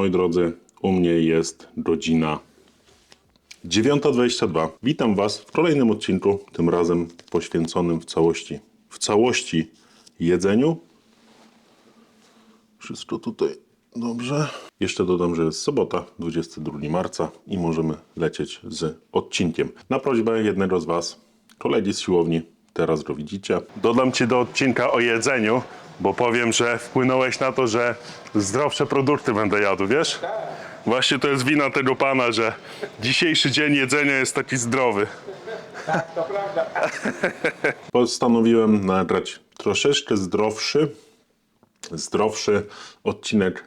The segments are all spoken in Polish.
Moi drodzy, u mnie jest godzina 9.22. Witam Was w kolejnym odcinku, tym razem poświęconym w całości, w całości jedzeniu. Wszystko tutaj dobrze. Jeszcze dodam, że jest sobota, 22 marca i możemy lecieć z odcinkiem. Na prośbę jednego z Was, kolegi z siłowni, teraz go widzicie. Dodam Ci do odcinka o jedzeniu, bo powiem, że wpłynąłeś na to, że zdrowsze produkty będę jadł, wiesz? Właśnie to jest wina tego pana, że dzisiejszy dzień jedzenia jest taki zdrowy. Postanowiłem nagrać troszeczkę zdrowszy, zdrowszy odcinek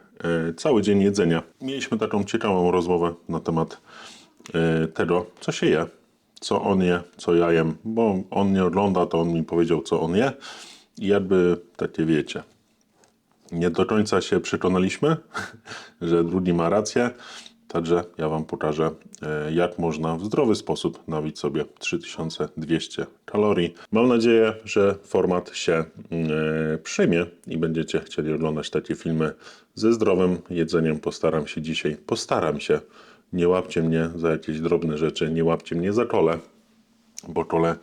e, cały dzień jedzenia. Mieliśmy taką ciekawą rozmowę na temat e, tego, co się je, co on je, co ja jem, bo on nie ogląda, to on mi powiedział, co on je jakby takie wiecie. Nie do końca się przekonaliśmy, że drugi ma rację, także ja Wam pokażę, e, jak można w zdrowy sposób nabić sobie 3200 kalorii. Mam nadzieję, że format się e, przyjmie i będziecie chcieli oglądać takie filmy ze zdrowym jedzeniem. Postaram się dzisiaj, postaram się, nie łapcie mnie za jakieś drobne rzeczy, nie łapcie mnie za kole, bo kole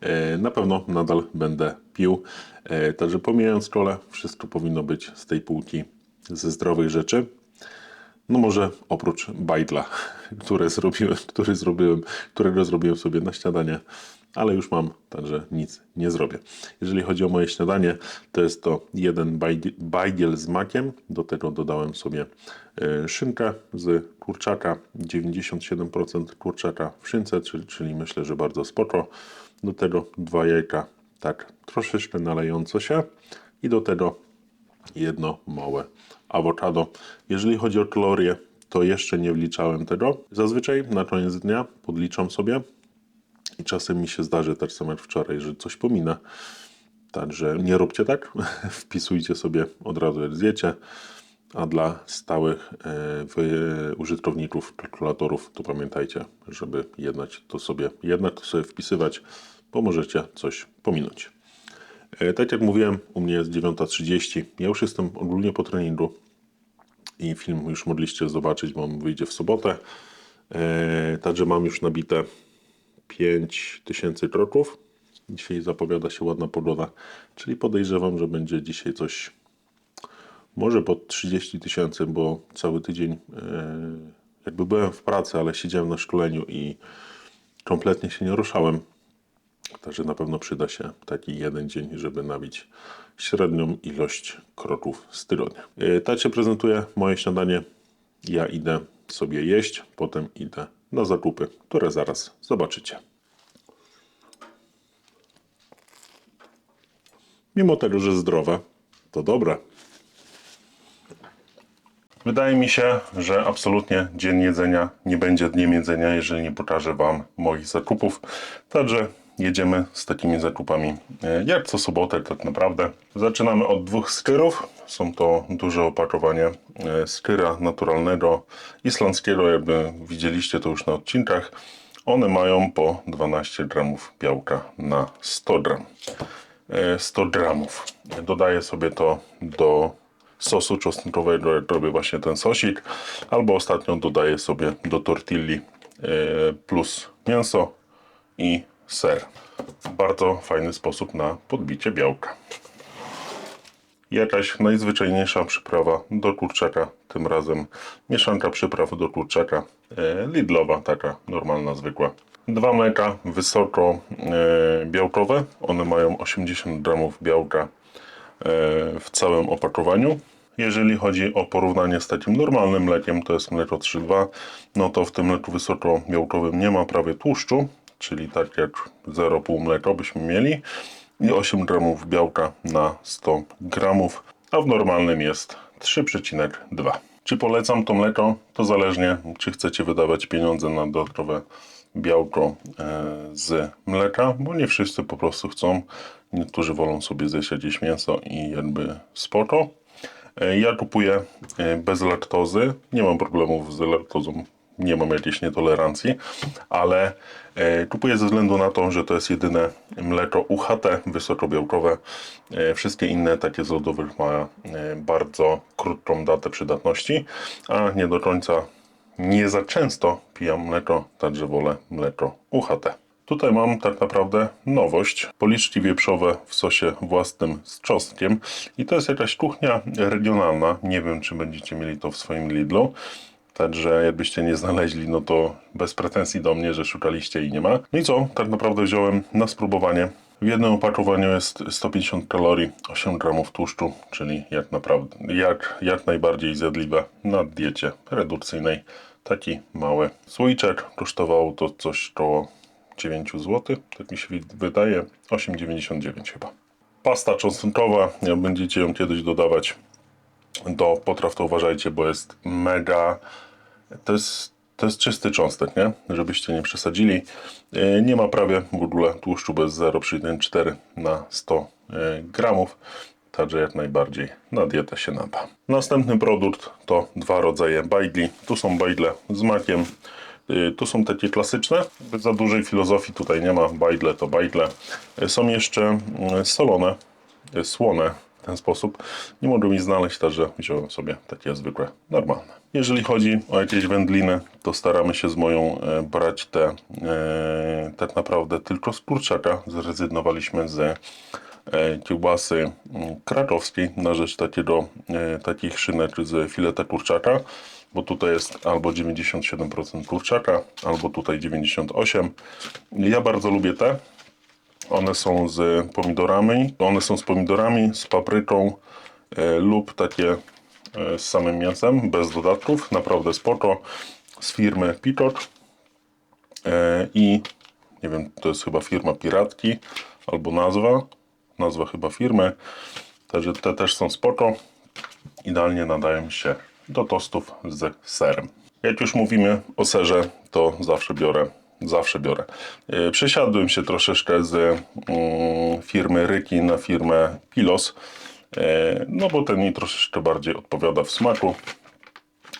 e, na pewno nadal będę pił. E, Także pomijając kole, wszystko powinno być z tej półki ze zdrowych rzeczy. No może oprócz bajdla, które zrobiłem, który zrobiłem, którego zrobiłem sobie na śniadanie, ale już mam, także nic nie zrobię. Jeżeli chodzi o moje śniadanie, to jest to jeden bajd- bajdiel z makiem, do tego dodałem sobie e, szynkę z kurczaka, 97% kurczaka w szynce, czyli, czyli myślę, że bardzo spoko. Do tego dwa jajka, tak troszeczkę nalejące się i do tego jedno małe awokado. Jeżeli chodzi o kalorie, to jeszcze nie wliczałem tego. Zazwyczaj na koniec dnia podliczam sobie i czasem mi się zdarzy, tak samo jak wczoraj, że coś pominę. Także nie róbcie tak, wpisujcie sobie od razu jak zjecie, a dla stałych e, wy- użytkowników kalkulatorów to pamiętajcie, żeby jednak to sobie, jednak to sobie wpisywać, bo możecie coś pominąć. E, Tak jak mówiłem, u mnie jest 9.30. Ja już jestem ogólnie po treningu i film już mogliście zobaczyć, bo on wyjdzie w sobotę. E, Także mam już nabite 5000 kroków. Dzisiaj zapowiada się ładna pogoda, czyli podejrzewam, że będzie dzisiaj coś może pod 30 tysięcy, bo cały tydzień e, jakby byłem w pracy, ale siedziałem na szkoleniu i kompletnie się nie ruszałem. Także na pewno przyda się taki jeden dzień, żeby nabić średnią ilość kroków z tygodnia. Yy, Tak się prezentuje moje śniadanie. Ja idę sobie jeść, potem idę na zakupy, które zaraz zobaczycie. Mimo tego, że zdrowe, to dobre. Wydaje mi się, że absolutnie dzień jedzenia nie będzie dniem jedzenia, jeżeli nie pokażę Wam moich zakupów. Także jedziemy z takimi zakupami e, jak co sobotę tak naprawdę. Zaczynamy od dwóch skyrów. Są to duże opakowanie e, skyra naturalnego, islandzkiego, jakby widzieliście to już na odcinkach. One mają po 12 gramów białka na 100 gram. E, 100 gramów. Dodaję sobie to do sosu czosnkowego, jak robię właśnie ten sosik, albo ostatnio dodaję sobie do tortilli e, plus mięso i ser. Bardzo fajny sposób na podbicie białka. Jakaś najzwyczajniejsza przyprawa do kurczaka, tym razem mieszanka przypraw do kurczaka, e, Lidlowa, taka normalna, zwykła. Dwa mleka wysoko e, białkowe, one mają 80 gramów białka e, w całym opakowaniu. Jeżeli chodzi o porównanie z takim normalnym mlekiem, to jest mleko 3,2, no to w tym mleku wysokobiałkowym nie ma prawie tłuszczu, czyli tak jak 0,5 mleka byśmy mieli i 8 gramów białka na 100 gramów, a w normalnym jest 3,2. Czy polecam to mleko? To zależnie, czy chcecie wydawać pieniądze na dodatkowe białko e, z mleka, bo nie wszyscy po prostu chcą. Niektórzy wolą sobie zjeść jakieś mięso i jakby spoko. E, Ja kupuję e, bez laktozy. Nie mam problemów z laktozą. Nie mam jakiejś nietolerancji, ale e, kupuję ze względu na to, że to jest jedyne mleko UHT wysokobiałkowe. E, Wszystkie inne takie z lodowych ma e, bardzo krótką datę przydatności, a nie do końca nie za często pijam mleko, także wolę mleko UHT. Tutaj mam tak naprawdę nowość. Policzki wieprzowe w sosie własnym z czosnkiem. I to jest jakaś kuchnia regionalna. Nie wiem, czy będziecie mieli to w swoim Lidlu. Także jakbyście nie znaleźli, no to bez pretensji do mnie, że szukaliście i nie ma. No i co? Tak naprawdę wziąłem na spróbowanie. W jednym opakowaniu jest 150 kalorii, 8 gramów tłuszczu, czyli jak naprawdę, jak, jak najbardziej zjadliwe na diecie redukcyjnej. Taki mały słoiczek. Kosztowało to coś koło 9 zł, tak mi się wydaje, 8,99 chyba. Pasta czosnkowa, jak będziecie ją kiedyś dodawać do potraw, to uważajcie, bo jest mega, to jest, to jest czysty cząstek, nie? Żebyście nie przesadzili. E, Nie ma prawie w ogóle tłuszczu, jest 0,4 na 100 e, gramów. Także jak najbardziej na dietę się nada. Następny produkt to dwa rodzaje bajdli. Tu są bajdle z makiem. Y, Tu są takie klasyczne, bez za dużej filozofii tutaj nie ma, bajdle to bajdle. Y, Są jeszcze y, solone, słone ten sposób. Nie mogę mi znaleźć, także wziąłem sobie takie zwykłe, normalne. Jeżeli chodzi o jakieś wędliny, to staramy się z moją e, brać te e, tak naprawdę tylko z kurczaka. Zrezygnowaliśmy z e, kiełbasy mm, krakowskiej na rzecz takiego, e, takich szynek z fileta kurczaka, bo tutaj jest albo 97% kurczaka, albo tutaj 98%. Ja bardzo lubię te. One są z pomidorami, one są z pomidorami, z papryką e, lub takie e, z samym mięsem, bez dodatków. Naprawdę spoko. Z firmy Peacock. E, I nie wiem, to jest chyba firma Piratki albo nazwa. Nazwa chyba firmy. Także te też są spoko. Idealnie nadają się do tostów z serem. Jak już mówimy o serze, to zawsze biorę. Zawsze biorę. Yy, Przesiadłem się troszeczkę z mm, firmy Ryki na firmę Pilos. Yy, No bo ten mi troszeczkę bardziej odpowiada w smaku.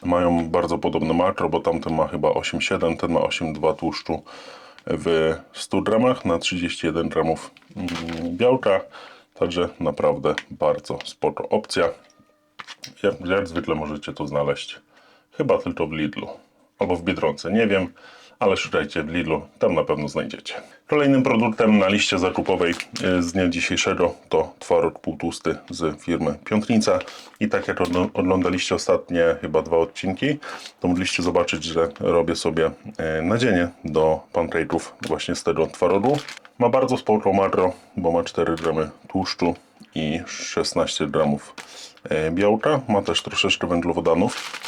Mają bardzo podobne makro, bo tamten ma chyba 8,7, ten ma 8,2 tłuszczu w 100 gramach na 31 gramów mm, białka. Także naprawdę bardzo spoko opcja. Jak, jak zwykle możecie to znaleźć chyba tylko w Lidlu albo w Biedronce, nie wiem, ale szukajcie w Lidlu, tam na pewno znajdziecie. Kolejnym produktem na liście zakupowej e, z dnia dzisiejszego to twaróg półtłusty z firmy Piątnica i tak jak oglądaliście ostatnie chyba dwa odcinki, to mogliście zobaczyć, że robię sobie e, nadzienie do pancake'ów właśnie z tego twarogu. Ma bardzo spoko makro, bo ma 4 gramy tłuszczu i 16 gramów e, białka. Ma też troszeczkę węglowodanów.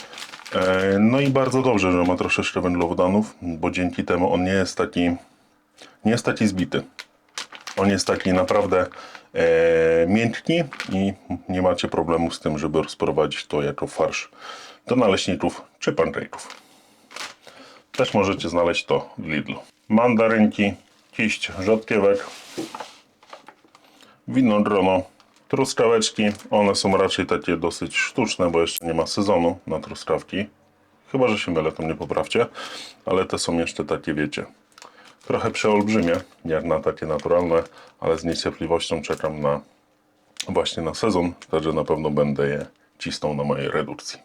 E, No i bardzo dobrze, że ma troszeczkę węglowodanów, bo dzięki temu on nie jest taki, nie jest taki zbity. On jest taki naprawdę e, miękki i nie macie problemu z tym, żeby rozprowadzić to jako farsz do naleśników czy pancake'ów. Też możecie znaleźć to w Lidlu. Mandarynki, kiść rzodkiewek, winogrono, truskaweczki. One są raczej takie dosyć sztuczne, bo jeszcze nie ma sezonu na truskawki. Chyba, że się mylę, to mnie poprawcie. Ale te są jeszcze takie, wiecie, trochę przeolbrzymie, jak na takie naturalne, ale z niecierpliwością czekam na właśnie na sezon, także na pewno będę je cisnął na mojej redukcji.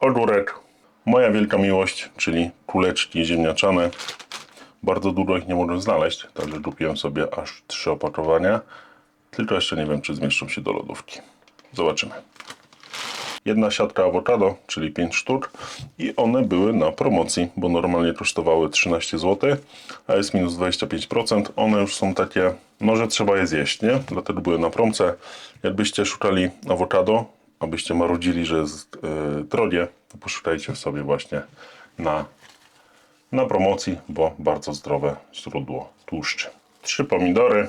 Ogórek, moja wielka miłość, czyli kuleczki ziemniaczane. Bardzo dużo ich nie mogłem znaleźć, także kupiłem sobie aż trzy opakowania. Tylko jeszcze nie wiem, czy zmieszczą się do lodówki. Zobaczymy. Jedna siatka awokado, czyli 5 sztuk i one były na promocji, bo normalnie kosztowały 13 zł, a jest minus 25%. One już są takie, no że trzeba je zjeść, nie? Dlatego były na promce. Jakbyście szukali awokado, abyście marudzili, że jest yy, drogie, to poszukajcie sobie właśnie na, na promocji, bo bardzo zdrowe źródło tłuszczy. Trzy pomidory,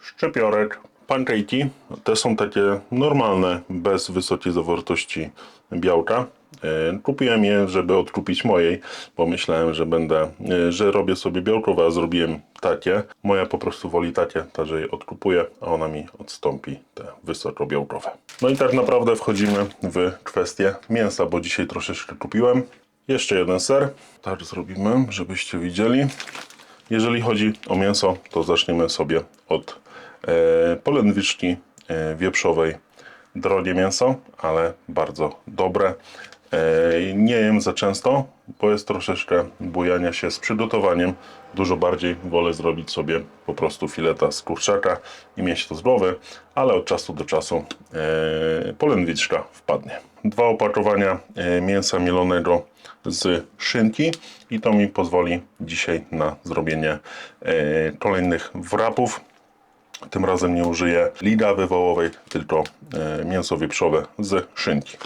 szczypiorek, Pancake'i te są takie normalne, bez wysokiej zawartości białka. E, Kupiłem je, żeby odkupić mojej, bo myślałem, że będę, e, że robię sobie białkowe, a zrobiłem takie. Moja po prostu woli takie, także je odkupuję, a ona mi odstąpi te wysokobiałkowe. No i tak naprawdę wchodzimy w kwestię mięsa, bo dzisiaj troszeczkę kupiłem. Jeszcze jeden ser. Tak zrobimy, żebyście widzieli. Jeżeli chodzi o mięso, to zaczniemy sobie od e, e, wieprzowej. Drogie mięso, ale bardzo dobre. E, nie jem za często, bo jest troszeczkę bujania się z przygotowaniem. Dużo bardziej wolę zrobić sobie po prostu fileta z kurczaka i mieć to zdrowe, ale od czasu do czasu e, polędwiczka wpadnie. Dwa opakowania mięsa mielonego z szynki i to mi pozwoli dzisiaj na zrobienie kolejnych wrapów. Tym razem nie użyję lidawy wołowej, tylko e, mięso wieprzowe z szynki.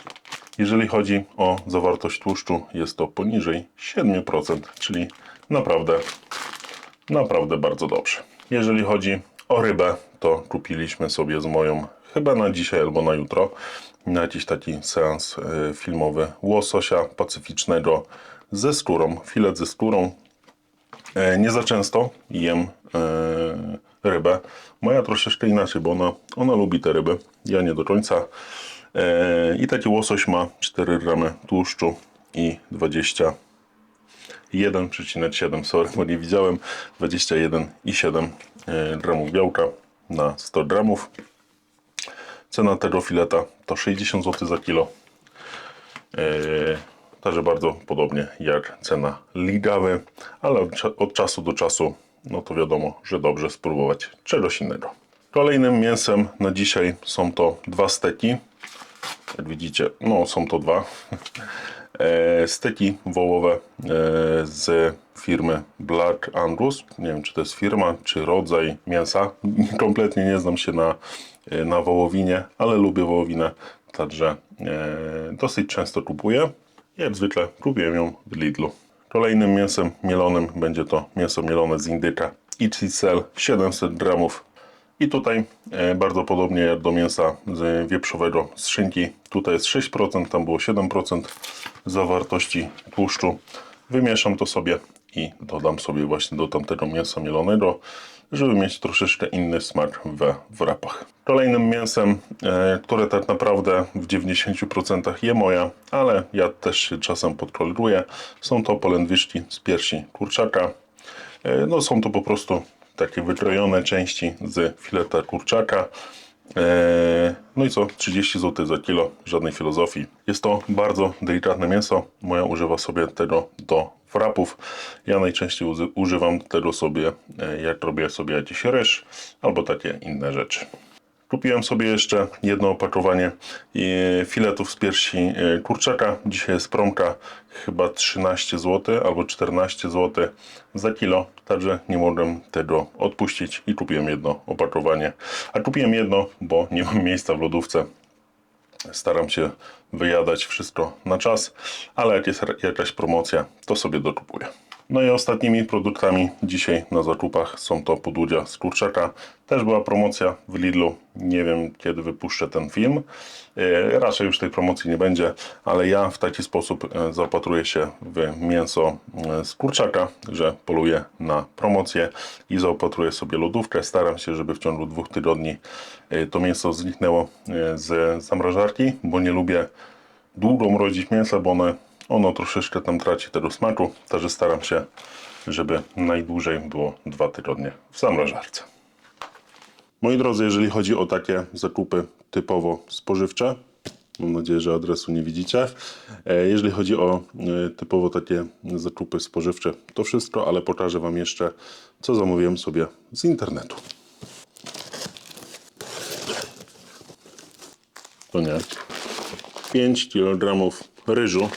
Jeżeli chodzi o zawartość tłuszczu, jest to poniżej 7%, czyli naprawdę, naprawdę bardzo dobrze. Jeżeli chodzi o rybę, to kupiliśmy sobie z moją chyba na dzisiaj albo na jutro na jakiś taki seans e, filmowy łososia pacyficznego ze skórą, filet ze skórą. E, Nie za często jem rybę. Moja troszeczkę inaczej, bo ona, ona lubi te ryby. Ja nie do końca. E, I taki łosoś ma 4 gramy tłuszczu i 21,7, sorry, bo nie widziałem, 21,7 e, gramów białka na 100 gramów. Cena tego fileta to 60 zł za kilo. Yy, Także bardzo podobnie jak cena ligawy, ale od czasu do czasu, no to wiadomo, że dobrze spróbować czegoś innego. Kolejnym mięsem na dzisiaj są to dwa steki. Jak widzicie, no są to dwa. E, steki wołowe e, z firmy Black Angus. Nie wiem, czy to jest firma, czy rodzaj mięsa. Kompletnie nie znam się na, e, na wołowinie, ale lubię wołowinę, także e, dosyć często kupuję. Jak zwykle kupiłem ją w Lidlu. Kolejnym mięsem mielonym będzie to mięso mielone z indyka XXL 700 gramów. I tutaj e, bardzo podobnie jak do mięsa wieprzowego z szynki. Tutaj jest 6%, tam było 7% zawartości tłuszczu. Wymieszam to sobie i dodam sobie właśnie do tamtego mięsa mielonego, żeby mieć troszeczkę inny smak we wrapach. Kolejnym mięsem, e, które tak naprawdę w 90% je moja, ale ja też się czasem podkoloruję, są to polędwiczki z piersi kurczaka. E, No są to po prostu takie wykrojone części z fileta kurczaka. E, No i co? 30 zł za kilo, żadnej filozofii. Jest to bardzo delikatne mięso. Moja używa sobie tego do wrapów. Ja najczęściej używam tego sobie, e, jak robię sobie jakiś ryż albo takie inne rzeczy. Kupiłem sobie jeszcze jedno opakowanie filetów z piersi e, kurczaka. Dzisiaj jest promka chyba 13 zł albo 14 zł za kilo, także nie mogłem tego odpuścić i kupiłem jedno opakowanie. A kupiłem jedno, bo nie mam miejsca w lodówce. Staram się wyjadać wszystko na czas, ale jak jest jakaś promocja, to sobie dokupuję. No i ostatnimi produktami dzisiaj na zakupach są to podłudzia z kurczaka. Też była promocja w Lidlu. Nie wiem kiedy wypuszczę ten film. E, Raczej już tej promocji nie będzie, ale ja w taki sposób e, zaopatruję się w mięso e, z kurczaka, że poluję na promocję i zaopatruję sobie lodówkę. Staram się, żeby w ciągu dwóch tygodni to mięso zniknęło z zamrażarki, bo nie lubię długo mrozić mięsa, bo one, ono troszeczkę tam traci tego smaku, także staram się, żeby najdłużej było dwa tygodnie w zamrażarce. Moi drodzy, jeżeli chodzi o takie zakupy typowo spożywcze, mam nadzieję, że adresu nie widzicie. E, Jeżeli chodzi o e, typowo takie zakupy spożywcze, to wszystko, ale pokażę Wam jeszcze, co zamówiłem sobie z internetu. To nie. 5 kg ryżu.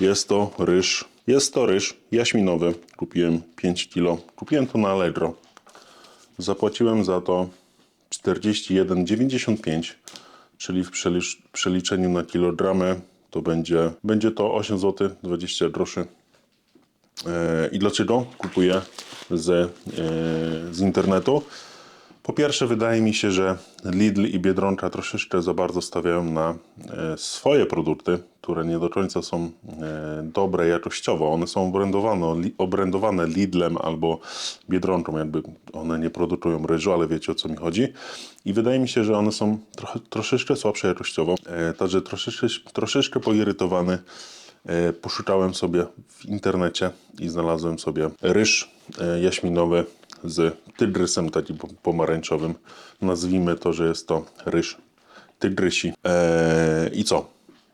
Jest to ryż, jest to ryż jaśminowy. Kupiłem 5 kg. Kupiłem to na Allegro. Zapłaciłem za to 41,95, czyli w przelicz, przeliczeniu na kilogramy to będzie, będzie to 8 zł 20 groszy. E, I dlaczego kupuję z, e, z internetu? Po pierwsze, wydaje mi się, że Lidl i Biedronka troszeczkę za bardzo stawiają na e, swoje produkty, które nie do końca są e, dobre jakościowo. One są obrędowane, obrędowane Lidlem albo Biedronką, jakby one nie produkują ryżu, ale wiecie o co mi chodzi. I wydaje mi się, że one są trochę, troszeczkę słabsze jakościowo, e, także troszeczkę, troszeczkę poirytowany. Poszukałem sobie w internecie i znalazłem sobie ryż jaśminowy z tygrysem takim po- pomarańczowym. Nazwijmy to, że jest to ryż tygrysi. E, I co?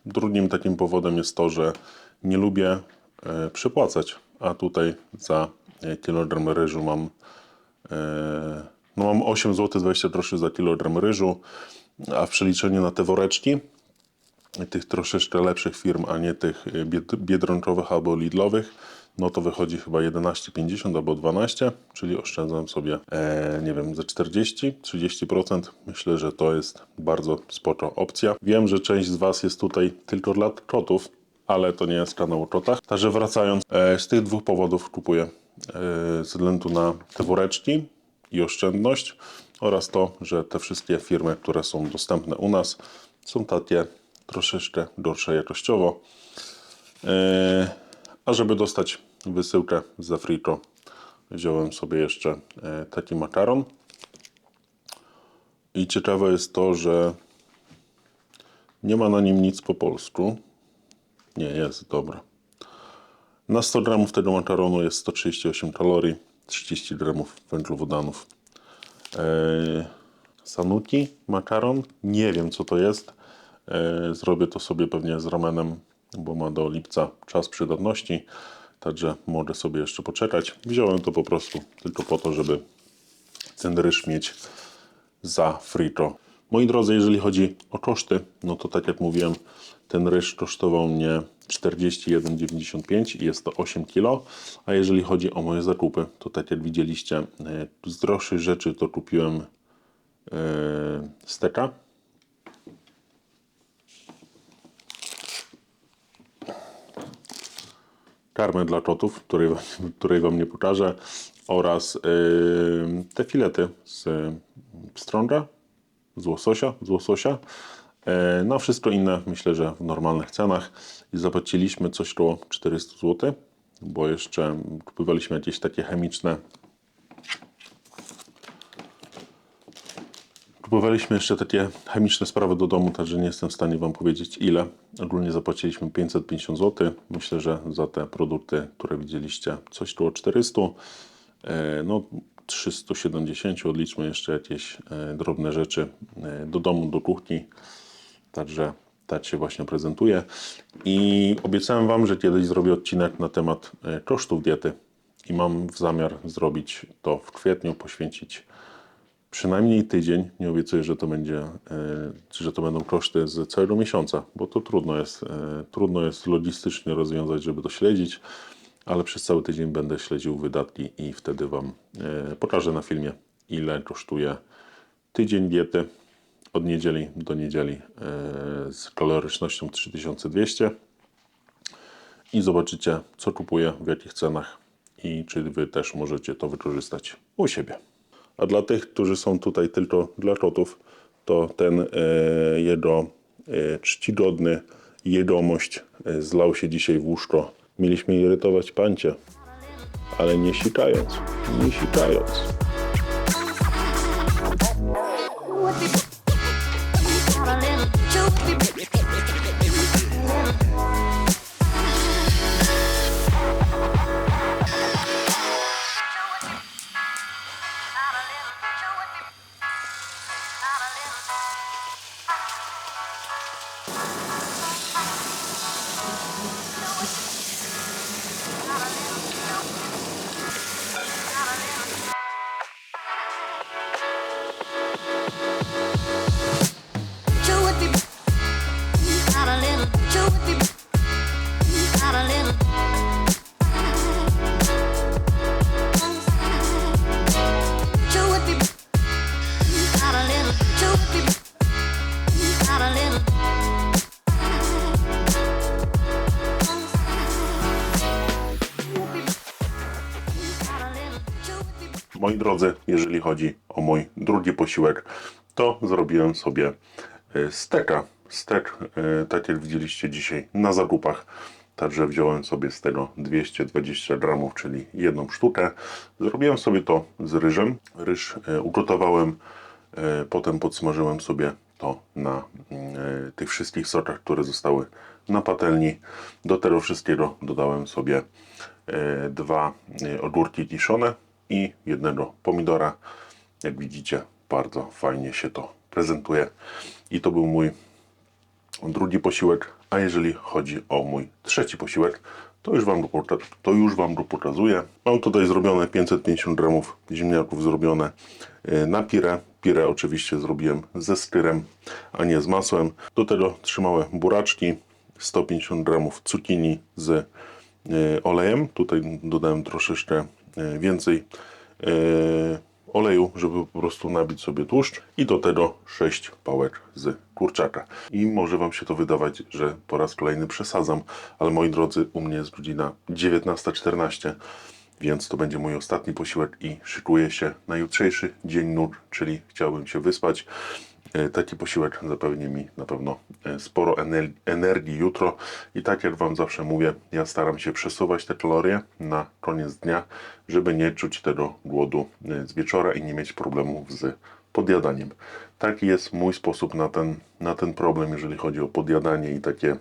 Drugim takim powodem jest to, że nie lubię e, przepłacać, a tutaj za e, kilogram ryżu mam e, no mam 8 zł 20 groszy za kilogram ryżu, a w przeliczeniu na te woreczki tych troszeczkę lepszych firm, a nie tych bied- biedronkowych albo lidlowych, no to wychodzi chyba 11,50 albo 12, czyli oszczędzam sobie, e, nie wiem, ze 40-30%. Myślę, że to jest bardzo spoko opcja. Wiem, że część z Was jest tutaj tylko dla kotów, ale to nie jest kanał o kotach. Także wracając, e, z tych dwóch powodów kupuję e, ze względu na te woreczki i oszczędność oraz to, że te wszystkie firmy, które są dostępne u nas są takie troszeczkę gorsze jakościowo. E, a żeby dostać wysyłkę z Afriko, wziąłem sobie jeszcze e, taki makaron. I ciekawe jest to, że nie ma na nim nic po polsku. Nie, jest, dobra. Na 100 gramów tego makaronu jest 138 kalorii, 30 gramów węglowodanów. Eee, Sanuki, makaron, nie wiem co to jest. Eee, zrobię to sobie pewnie z ramenem, bo ma do lipca czas przydatności, także mogę sobie jeszcze poczekać. Wziąłem to po prostu tylko po to, żeby ten ryż mieć za frito. Moi drodzy, jeżeli chodzi o koszty, no to tak jak mówiłem, ten ryż kosztował mnie 41,95 i jest to 8 kg. A jeżeli chodzi o moje zakupy, to tak jak widzieliście, e, z droższych rzeczy to kupiłem e, steka. Karmę dla kotów, której, której Wam nie pokażę, oraz e, te filety z strąga, z łososia, z łososia. E, No wszystko inne myślę, że w normalnych cenach i zapłaciliśmy coś koło 400 zł, bo jeszcze kupowaliśmy jakieś takie chemiczne Kupowaliśmy jeszcze takie chemiczne sprawy do domu, także nie jestem w stanie Wam powiedzieć ile. Ogólnie zapłaciliśmy 550 zł. Myślę, że za te produkty, które widzieliście, coś koło 400. E, No 370, odliczmy jeszcze jakieś e, drobne rzeczy e, do domu, do kuchni. Także tak się właśnie prezentuje. I obiecałem Wam, że kiedyś zrobię odcinek na temat kosztów diety. I mam w zamiar zrobić to w kwietniu, poświęcić przynajmniej tydzień. Nie obiecuję, że to będzie, e, że to będą koszty z całego miesiąca, bo to trudno jest, e, trudno jest logistycznie rozwiązać, żeby to śledzić, ale przez cały tydzień będę śledził wydatki i wtedy Wam e, pokażę na filmie, ile kosztuje tydzień diety od niedzieli do niedzieli z kalorycznością 3200 i zobaczycie, co kupuję, w jakich cenach i czy Wy też możecie to wykorzystać u siebie. A dla tych, którzy są tutaj tylko dla kotów, to ten e, jego e, czcigodny jegomość e, zlał się dzisiaj w łóżko. Mieliśmy irytować pancie, ale nie sikając, nie sikając. Jeżeli chodzi o mój drugi posiłek, to zrobiłem sobie e, steka. Stek, e, tak jak widzieliście dzisiaj na zakupach. Także wziąłem sobie z tego 220 gramów, czyli jedną sztukę. Zrobiłem sobie to z ryżem. Ryż e, ugotowałem, potem podsmażyłem sobie to na tych wszystkich sokach, które zostały na patelni. Do tego wszystkiego dodałem sobie dwa ogórki kiszone i jednego pomidora. Jak widzicie, bardzo fajnie się to prezentuje. I to był mój drugi posiłek, a jeżeli chodzi o mój trzeci posiłek, to już Wam go, to już wam go pokazuję. Mam tutaj zrobione 550 gramów ziemniaków zrobione e, na pire. Pire oczywiście zrobiłem ze styrem, a nie z masłem. Do tego trzy małe buraczki, 150 gramów cukinii z e, olejem. Tutaj dodałem troszeczkę więcej e, oleju, żeby po prostu nabić sobie tłuszcz i do tego 6 pałek z kurczaka. I może Wam się to wydawać, że po raz kolejny przesadzam, ale moi drodzy, u mnie jest godzina 19.14, więc to będzie mój ostatni posiłek i szykuję się na jutrzejszy dzień nóg, czyli chciałbym się wyspać. E, Taki posiłek zapewni mi na pewno e, sporo ener- energii jutro. I tak jak Wam zawsze mówię, ja staram się przesuwać te kalorie na koniec dnia, żeby nie czuć tego głodu e, z wieczora i nie mieć problemów z podjadaniem. Taki jest mój sposób na ten, na ten problem, jeżeli chodzi o podjadanie i takie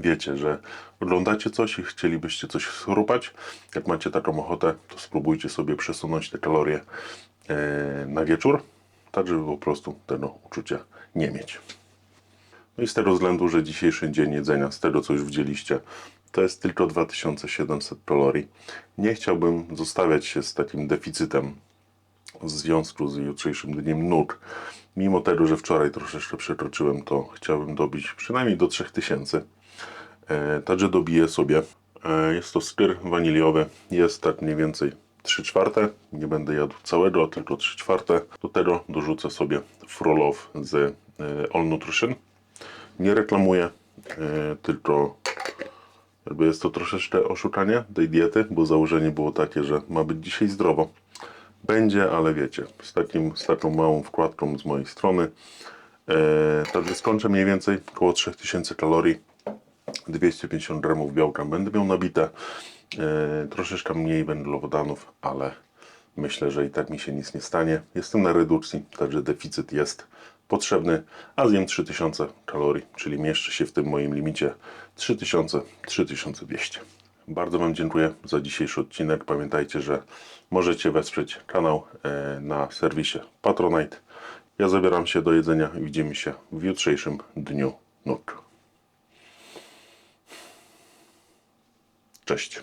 wiecie, że oglądacie coś i chcielibyście coś schrupać, jak macie taką ochotę, to spróbujcie sobie przesunąć te kalorie na wieczór, tak żeby po prostu tego uczucia nie mieć. No i z tego względu, że dzisiejszy dzień jedzenia, z tego co już widzieliście, to jest tylko 2700 kalorii. Nie chciałbym zostawiać się z takim deficytem w związku z jutrzejszym dniem nóg. Mimo tego, że wczoraj troszeczkę przekroczyłem, to chciałbym dobić przynajmniej do 3000. E, także dobiję sobie. E, jest to styr waniliowy. Jest tak mniej więcej 3 czwarte. Nie będę jadł całego, tylko 3 czwarte. Do tego dorzucę sobie Frolow z e, All Nutrition. Nie reklamuję, e, tylko jakby jest to troszeczkę oszukanie tej diety, bo założenie było takie, że ma być dzisiaj zdrowo. Będzie, ale wiecie, z, takim, z taką małą wkładką z mojej strony. E, także skończę mniej więcej około 3000 kalorii. 250 gramów białka będę miał nabite. E, troszeczkę mniej węglowodanów, ale myślę, że i tak mi się nic nie stanie. Jestem na redukcji, także deficyt jest potrzebny, a zjem 3000 kalorii, czyli mieszczę się w tym moim limicie 3000-3200. Bardzo Wam dziękuję za dzisiejszy odcinek. Pamiętajcie, że możecie wesprzeć kanał e, na serwisie Patronite. Ja zabieram się do jedzenia widzimy się w jutrzejszym dniu nóg. Cześć.